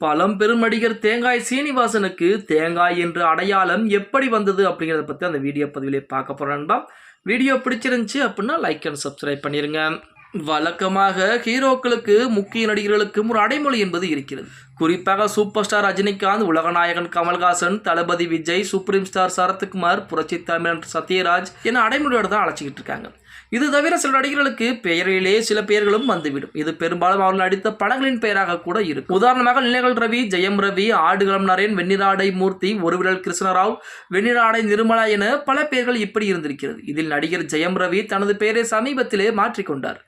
பழம்பெரும் நடிகர் தேங்காய் சீனிவாசனுக்கு தேங்காய் என்ற அடையாளம் எப்படி வந்தது அப்படிங்கிறத பற்றி அந்த வீடியோ பதிவிலே பார்க்க போகிறோம் வீடியோ பிடிச்சிருந்துச்சி அப்படின்னா லைக் அண்ட் சப்ஸ்கிரைப் பண்ணிடுங்க வழக்கமாக ஹீரோக்களுக்கு முக்கிய நடிகர்களுக்கும் ஒரு அடைமொழி என்பது இருக்கிறது. குறிப்பாக சூப்பர் ஸ்டார் ரஜினிகாந்த் உலகநாயகன் கமல்ஹாசன் தளபதி விஜய் சுப்ரீம் ஸ்டார் சரத்குமார் புரட்சி தமிழன் சத்யராஜ் என அடைமொழியோடு தான் அழைச்சிக்கிட்டு இருக்காங்க. இது தவிர சில நடிகர்களுக்கு பெயரிலே சில பெயர்களும் வந்துவிடும். இது பெரும்பாலும் அவர்கள் நடித்த படங்களின் பெயராக கூட இருக்கும். உதாரணமாக நிலைகள் ரவி ஜெயம் ரவி ஆடுகளம் நரேன் வெண்ணிராடை மூர்த்தி ஒருவிரல் கிருஷ்ணராவ் வெண்ணிராடை நிர்மலா என பல பெயர்கள் இப்படி இருந்திருக்கிறது. இதில் நடிகர் ஜெயம் ரவி தனது பெயரை சமீபத்திலே மாற்றிக்கொண்டார்.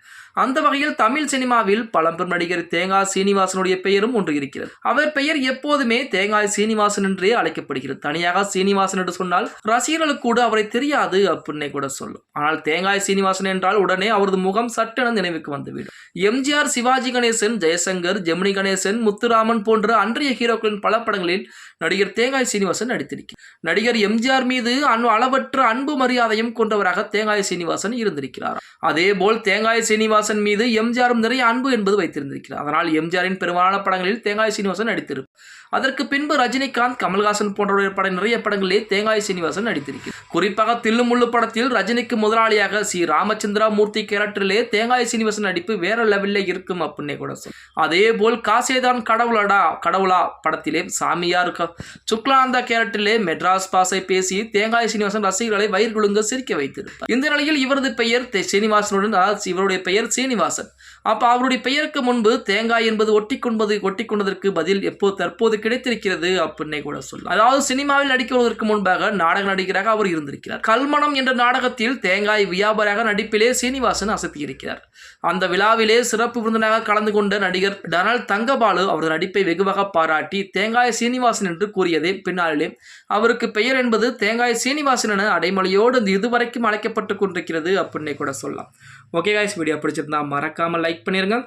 அந்த வகையில் தமிழ் சினிமாவில் பழம்பெரும் நடிகர் தேங்காய் சீனிவாசனுடைய பெயரும் ஒன்று இருக்கிறது. அவர் பெயர் எப்போதுமே தேங்காய் சீனிவாசன் என்றே அழைக்கப்படுகிறது. தனியாக சீனிவாசன் என்று சொன்னால் ரசிகர்களுக்கு கூட அவரை தெரியாது அப்படின்னே கூட சொல்லும். ஆனால் தேங்காய் சீனிவாசன் என்றால் உடனே அவரது முகம் சட்டென நினைவுக்கு வந்துவிடும். எம்ஜிஆர் சிவாஜி கணேசன் ஜெயசங்கர் ஜெமினி கணேசன் முத்துராமன் போன்ற அன்றைய ஹீரோக்களின் பல படங்களில் நடிகர் தேங்காய் சீனிவாசன் நடித்திருக்கிறார். நடிகர் எம்ஜிஆர் மீது அன்பு அளவற்ற அன்பு மரியாதையும் கொண்டவராக தேங்காய் சீனிவாசன் இருந்திருக்கிறார். அதேபோல் தேங்காய் சீனிவாசன் சீனிவாசன் மீது எம்ஜிஆரும் நிறைய அன்பு என்பது வைத்திருந்திருக்கிறார். அதனால் எம்ஜிஆரின் பெரும்பாலான படங்களில் தேங்காய் சீனிவாசன் நடித்திருப்பார். அதற்கு பின்பு ரஜினிகாந்த் கமல்ஹாசன் போன்றவருடைய பட நிறைய படங்களிலே தேங்காய் சீனிவாசன் நடித்திருக்கிறார். குறிப்பாக தில்லுமுள்ளு படத்தில் ரஜினிக்கு முதலாளியாக சி. ராமச்சந்திரா மூர்த்தி கேரக்டரிலே தேங்காய் சீனிவாசன் நடிப்பு வேற லெவலில் இருக்கும் அப்படின்னே கூட சொல் அதே போல் காசேதான் கடவுளடா கடவுளா படத்திலே சாமியார் க- சுக்லானந்தா கேரக்டரிலே மெட்ராஸ் பாசை பேசி தேங்காய் சீனிவாசன் ரசிகர்களை வயிறு குழுங்க சிரிக்க வைத்திருப்பார். இந்த நிலையில் இவரது பெயர் சீனிவாசனுடன் அதாவது இவருடைய பெயர் சீனிவாசன். அப்போ அவருடைய பெயருக்கு முன்பு தேங்காய் என்பது ஒட்டி கொண்டது ஒட்டி கொண்டதற்கு பதில் எப்போ தற்போது கிடைத்திருக்கிறது அப்படின்னே கூட சொல்லலாம். அதாவது சினிமாவில் நடிக்கிறதற்கு முன்பாக நாடக நடிகராக அவர் இருந்திருக்கிறார். கல்மணம் என்ற நாடகத்தில் தேங்காய் வியாபாரியாக நடிப்பிலே சீனிவாசன் அசத்தியிருக்கிறார். அந்த விழாவிலே சிறப்பு விருந்தினராக கலந்து கொண்ட நடிகர் டனல் தங்கபாலு அவரது நடிப்பை வெகுவாக பாராட்டி தேங்காய் சீனிவாசன் என்று கூறியதே பின்னாளிலே அவருக்கு பெயர் என்பது தேங்காய் சீனிவாசன் என அடைமொழியோடு இந்த இதுவரைக்கும் அழைக்கப்பட்டு கொண்டிருக்கிறது அப்படின்னே கூட சொல்லலாம். ஓகே காய்ஸ் வீடியோ பிடிச்சிருந்தா மறக்காமல் லைக் பண்ணிடுங்க